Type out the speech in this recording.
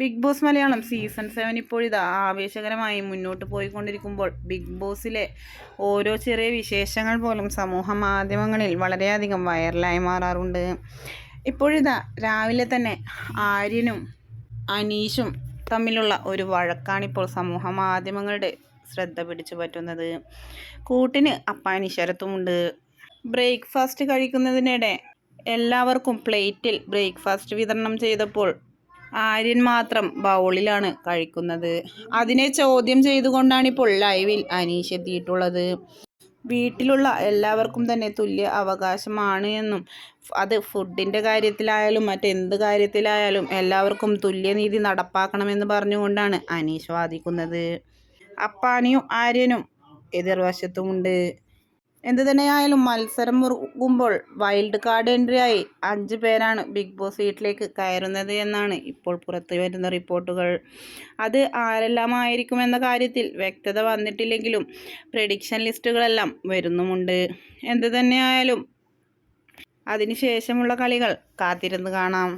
Big Boss Malayalam season seven ഇപ്പോഴിതാ ആവേശകരമായി മുന്നോട്ട് പോയിക്കൊണ്ടിരിക്കുമ്പോൾ ബിഗ് ബോസിലെ ഓരോ ചെറിയ വിശേഷങ്ങൾ പോലും സമൂഹ മാധ്യമങ്ങളിൽ വളരെയധികം വൈറലായി മാറാറുണ്ട്. ഇപ്പോഴിതാ രാവിലെ തന്നെ ആര്യനും അനീഷും തമ്മിലുള്ള ഒരു വഴക്കാണിപ്പോൾ സമൂഹ മാധ്യമങ്ങളുടെ ശ്രദ്ധ പിടിച്ചു പറ്റുന്നത്. കൂട്ടിന് അപ്പാനി ബ്രേക്ക്ഫാസ്റ്റ് കഴിക്കുന്നതിനിടെ എല്ലാവർക്കും പ്ലേറ്റിൽ ബ്രേക്ക്ഫാസ്റ്റ് വിതരണം ചെയ്തപ്പോൾ ആര്യൻ മാത്രം ബൗളിലാണ് കഴിക്കുന്നത്. അതിനെ ചോദ്യം ചെയ്തുകൊണ്ടാണ് ഇപ്പോൾ ലൈവിൽ അനീഷ് എത്തിയിട്ടുള്ളത്. വീട്ടിലുള്ള എല്ലാവർക്കും തന്നെ തുല്യ അവകാശമാണ് എന്നും അത് ഫുഡിന്റെ കാര്യത്തിലായാലും മറ്റെന്ത് കാര്യത്തിലായാലും എല്ലാവർക്കും തുല്യനീതി നടപ്പാക്കണമെന്ന് പറഞ്ഞുകൊണ്ടാണ് അനീഷ് വാദിക്കുന്നത്. അപ്പാനിയും ആര്യനും എതിർവശത്തുമുണ്ട്. എന്ത് തന്നെയായാലും മത്സരം മുറുകുമ്പോൾ വൈൽഡ് കാർഡ് എൻട്രിയായി അഞ്ച് പേരാണ് ബിഗ് ബോസ് വീട്ടിലേക്ക് കയറുന്നത് എന്നാണ് ഇപ്പോൾ പുറത്തു വരുന്ന റിപ്പോർട്ടുകൾ. അത് ആരെല്ലാമായിരിക്കുമെന്ന കാര്യത്തിൽ വ്യക്തത വന്നിട്ടില്ലെങ്കിലും പ്രഡിക്ഷൻ ലിസ്റ്റുകളെല്ലാം വരുന്നുമുണ്ട്. എന്ത് തന്നെയായാലും അതിനുശേഷമുള്ള കളികൾ കാത്തിരുന്ന് കാണാം.